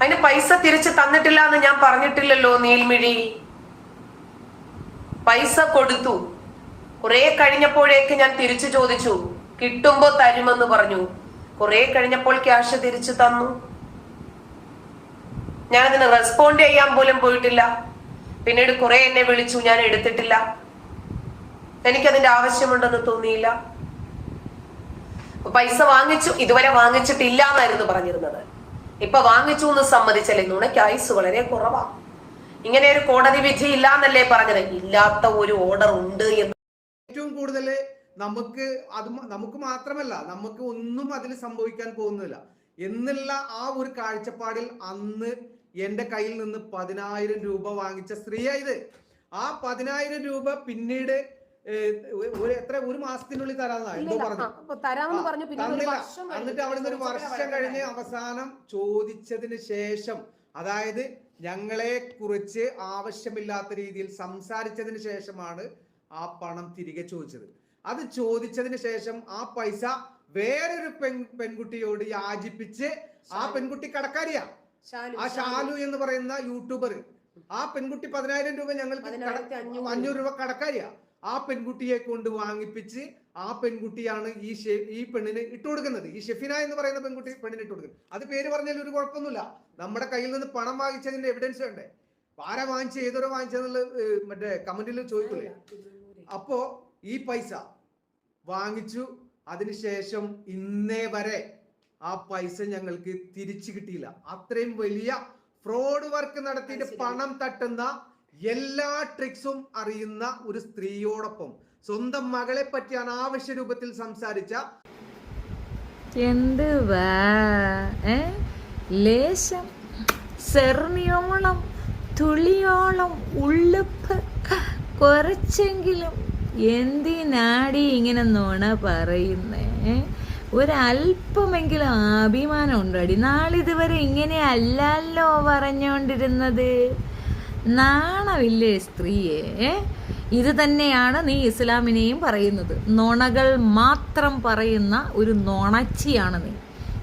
അതിന് പൈസ തിരിച്ചു തന്നിട്ടില്ല എന്ന് ഞാൻ പറഞ്ഞിട്ടില്ലല്ലോ നീൽമിഴി. പൈസ കൊടുത്തു. കുറെ കഴിഞ്ഞപ്പോഴേക്ക് ഞാൻ തിരിച്ചു ചോദിച്ചു കിട്ടുമ്പോ തരുമെന്ന് പറഞ്ഞു. കുറെ കഴിഞ്ഞപ്പോൾ ക്യാഷ് തിരിച്ചു തന്നു. ഞാൻ അതിന് റെസ്പോണ്ട് ചെയ്യാൻ പോലും പോയിട്ടില്ല. പിന്നീട് കുറെ എന്നെ വിളിച്ചു ഞാൻ എടുത്തിട്ടില്ല. എനിക്കതിന്റെ ആവശ്യമുണ്ടെന്ന് തോന്നിയില്ല. പൈസ വാങ്ങിച്ചു ഇതുവരെ വാങ്ങിച്ചിട്ടില്ല എന്നായിരുന്നു പറഞ്ഞിരുന്നത്. ഇപ്പൊ വാങ്ങിച്ചു എന്ന് സമ്മതിച്ചല്ലേ? നുണയ്ക്ക് ആയുസ് വളരെ കുറവാണ് ഇങ്ങനെ ഒരു കോടതി വിധി ഇല്ല എന്നല്ലേ പറഞ്ഞത്? ഇല്ലാത്ത ഒരു ഓർഡർ ഉണ്ട് എന്ന്. ഏറ്റവും കൂടുതൽ നമുക്ക് അത് നമുക്ക് മാത്രമല്ല നമുക്ക് ഒന്നും അതിൽ സംഭവിക്കാൻ പോകുന്നില്ല. എന്നുള്ള ആ ഒരു കാഴ്ചപ്പാടിൽ അന്ന് എന്റെ കയ്യിൽ നിന്ന് പതിനായിരം രൂപ വാങ്ങിച്ച സ്ത്രീയായത് ആ പതിനായിരം രൂപ പിന്നീട് എത്ര ഒരു മാസത്തിനുള്ളിൽ തരാമെന്ന്? പറഞ്ഞു. വർഷം കഴിഞ്ഞ് അവിടുന്ന് ഒരു വർഷം കഴിഞ്ഞ് അവസാനം ചോദിച്ചതിന് ശേഷം അതായത് ഞങ്ങളെ കുറിച്ച് ആവശ്യമില്ലാത്ത രീതിയിൽ സംസാരിച്ചതിന് ശേഷമാണ് ആ പണം തിരികെ ചോദിച്ചത്. അത് ചോദിച്ചതിന് ശേഷം ആ പൈസ വേറൊരു പെൺ പെൺകുട്ടിയോട് യാചിപ്പിച്ച് ആ പെൺകുട്ടി കടക്കാരിയാ. ആ ഷാലു എന്ന് പറയുന്ന യൂട്യൂബർ. ആ പെൺകുട്ടി പതിനായിരം രൂപ ഞങ്ങൾക്ക് അഞ്ഞൂറ് രൂപ കടക്കാരിയാ. ആ പെൺകുട്ടിയെ കൊണ്ട് വാങ്ങിപ്പിച്ച് ആ പെൺകുട്ടിയാണ് ഈ ഷെ- ഈ പെണ്ണിന് ഇട്ട് കൊടുക്കുന്നത്. ഈ ഷെഫിന എന്ന് പറയുന്ന പെൺകുട്ടി പെണ്ണിന് ഇട്ട് കൊടുക്കുന്നത് അത് പേര് പറഞ്ഞാൽ ഒരു കുഴപ്പമൊന്നുമില്ല. നമ്മുടെ കയ്യിൽ നിന്ന് പണം വാങ്ങിച്ചതിന്റെ എവിഡൻസ് വേണ്ടേ? ആരാ വാങ്ങിച്ച ഏതൊരു വാങ്ങിച്ചെന്നുള്ള മറ്റേ കമന്റിൽ ചോദിക്കില്ലേ അപ്പോ ഈ പൈസ വാങ്ങിച്ചു. അതിനുശേഷം ഇന്നേ വരെ ആ പൈസ ഞങ്ങൾക്ക് തിരിച്ചു കിട്ടിയില്ല. അത്രയും വലിയ ഫ്രോഡ് വർക്ക് നടത്തിയിട്ട് പണം തട്ടുന്ന എല്ലാ ട്രിക്സും അറിയുന്ന ഒരു സ്ത്രീയോടൊപ്പം. സ്വന്തം മകളെ പറ്റി അനാവശ്യ രൂപത്തിൽ സംസാരിച്ച. എന്ത് ലേശം സെർണിയോളം തുളിയോളം ഉള്ളുപ്പ് കുറച്ചെങ്കിലും എന്തിനാടി ഇങ്ങനെ നുണ പറയുന്നേ? ഒരല്പമെങ്കിലും അഭിമാനം ഉണ്ടോടി നാളിതുവരെ ഇങ്ങനെ അല്ലല്ലോ പറഞ്ഞുകൊണ്ടിരുന്നത് നാണമില്ലേ സ്ത്രീയെ? ഇത് തന്നെയാണ് നീ ഇസ്ലാമിനെയും പറയുന്നത്. നുണകൾ മാത്രം പറയുന്ന ഒരു നുണച്ചിയാണ് നീ.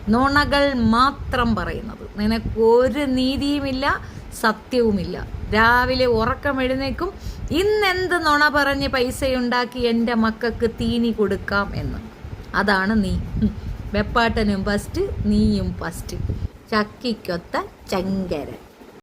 നുണകൾ മാത്രം പറയുന്നത്. നിനക്കൊരു നീതിയുമില്ല സത്യവുമില്ല. രാവിലെ ഉറക്കം എഴുന്നേക്കും ഇന്നെന്ത് നുണ പറഞ്ഞ് പൈസയുണ്ടാക്കി എന്റെ മക്കൾക്ക് തീനി കൊടുക്കാം എന്ന്. അതാണ് നീ. വെപ്പാട്ടനും ഫസ്റ്റ് നീയും ഫസ്റ്റ്. ചക്കിക്കൊത്ത ചങ്കരൻ.